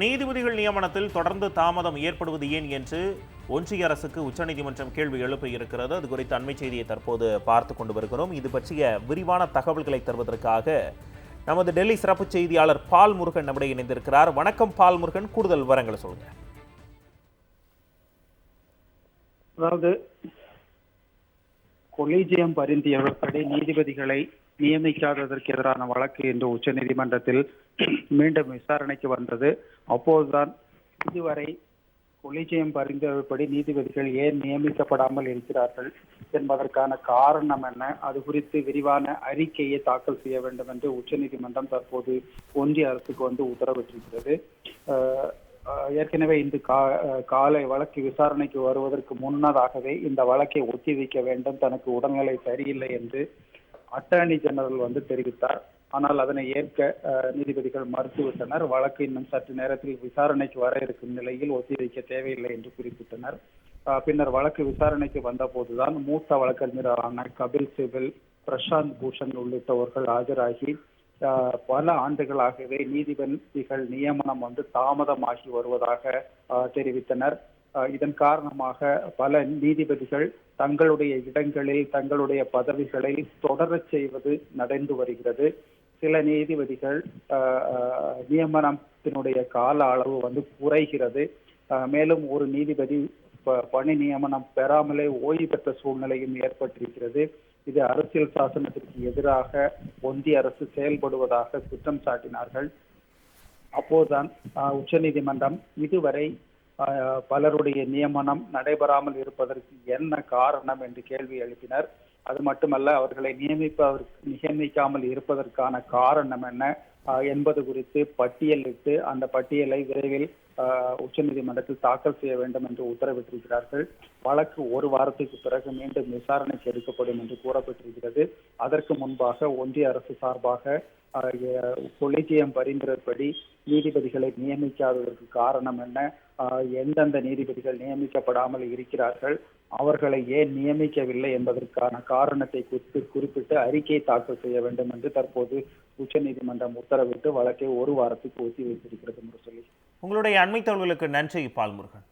நீதிபதிகள் நியமனத்தில் தொடர்ந்து தாமதம் ஏற்படுவது ஏன் என்று ஒன்றிய அரசுக்கு உச்சநீதிமன்றம் கேள்வி எழுப்பியிருக்கிறது அது குறித்த அண்மை செய்தியை தற்போது பார்த்து கொண்டு வருகிறோம். இது பற்றிய விரிவான தகவல்களை தருவதற்காக நமது டெல்லி சிறப்பு செய்தியாளர் பால் முருகன் நம்முடைய இணைந்திருக்கிறார். வணக்கம் பால் முருகன். கூடுதல் விவரங்களை சொல்லுங்க. அதாவது கொலீஜியம் பரிந்துரைப்படி நீதிபதிகளை நியமிக்காததற்கு எதிரான வழக்கு இன்று உச்சநீதிமன்றத்தில் மீண்டும் விசாரணைக்கு வந்தது. அப்போதுதான் இதுவரை கொலீஜியம் பரிந்துரைப்படி நீதிபதிகள் ஏன் நியமிக்கப்படாமல் இருக்கிறார்கள் என்பதற்கான காரணம் என்ன? அது குறித்து விரிவான அறிக்கையை தாக்கல் செய்ய வேண்டும் என்று உச்சநீதிமன்றம் தற்போது ஒன்றிய அரசுக்கு வந்து உத்தரவிட்டிருக்கிறது. ஏற்கனவே இந்த கா- காலை வழக்கு விசாரணைக்கு வருவதற்கு முன்னதாகவே இந்த வழக்கை ஒத்திவைக்க வேண்டும். தனக்கு உடல்நிலை சரியில்லை என்று அட்டர்னி ஜெனரல் வந்து தெரிவித்தார். ஆனால் அதனை ஏற்க நீதிபதிகள் மறுத்துவிட்டனர். வழக்கு இன்னும் சற்று நேரத்தில் விசாரணைக்கு வர இருக்கும் நிலையில் ஒத்திவைக்க தேவையில்லை என்று குறிப்பிட்டனர். பின்னர் வழக்கு விசாரணைக்கு வந்தபோதுதான் மூத்த வழக்கறிஞரான கபில் சிபில் பிரசாந்த் பூஷன் உள்ளிட்டவர்கள் ஆஜராகி பல ஆண்டுகளாகவே நீதிபதிகள் நியமனம் வந்து தாமதமாகி வருவதாக அஹ், தெரிவித்தனர். இதன் காரணமாக பல நீதிபதிகள் தங்களுடைய இடங்களில் தங்களுடைய பதவிகளை தொடரச் செய்வது நடந்து வருகிறது. சில நீதிபதிகள் அஹ், நியமனத்தினுடைய கால அளவு வந்து குறைகிறது. அஹ், மேலும் ஒரு நீதிபதி ப- பணி நியமனம் பெறாமலே ஓய்வு பெற்ற சூழ்நிலையும் ஏற்பட்டிருக்கிறது. இது அரசியல் சாசனத்திற்கு எதிராக ஒன்றிய அரசு செயல்படுவதாக குற்றம் சாட்டினார்கள். அப்போதுதான் ஆஹ், உச்சநீதிமன்றம் இதுவரை பலருடைய நியமனம் நடைபெறாமல் இருப்பதற்கு என்ன காரணம் என்று கேள்வி எழுப்பினர். அது மட்டுமல்ல அவர்களை நியமிப்பதற்கு நியமிக்காமல் இருப்பதற்கான காரணம் என்ன? என்பது குறித்து பட்டியலிட்டு அந்த பட்டியலை விரைவில் உச்சநீதிமன்றத்தில் தாக்கல் செய்ய வேண்டும் என்று உத்தரவிட்டிருக்கிறார்கள். வழக்கு ஒரு வாரத்துக்கு பிறகு மீண்டும் விசாரணைக்கு எடுக்கப்படும் என்று கூறப்பட்டிருக்கிறது. அதற்கு முன்பாக ஒன்றிய அரசு சார்பாக கொலிஜியம் பரிந்துரைப்படி நீதிபதிகளை நியமிக்காததற்கு காரணம் என்ன? ஆஹ், எந்தெந்த நீதிபதிகள் நியமிக்கப்படாமல் இருக்கிறார்கள்? அவர்களை ஏன் நியமிக்கவில்லை என்பதற்கான காரணத்தை குறித்து குறிப்பிட்டு அறிக்கை தாக்கல் செய்ய வேண்டும் என்று தற்போது உச்சநீதிமன்றம் உத்தரவிட்டு வழக்கை ஒரு வாரத்துக்கு ஒத்தி வைத்திருக்கிறது என்று சொல்லி. உங்களுடைய அண்மை தகவல்களுக்கு நன்றி பால் முருகன்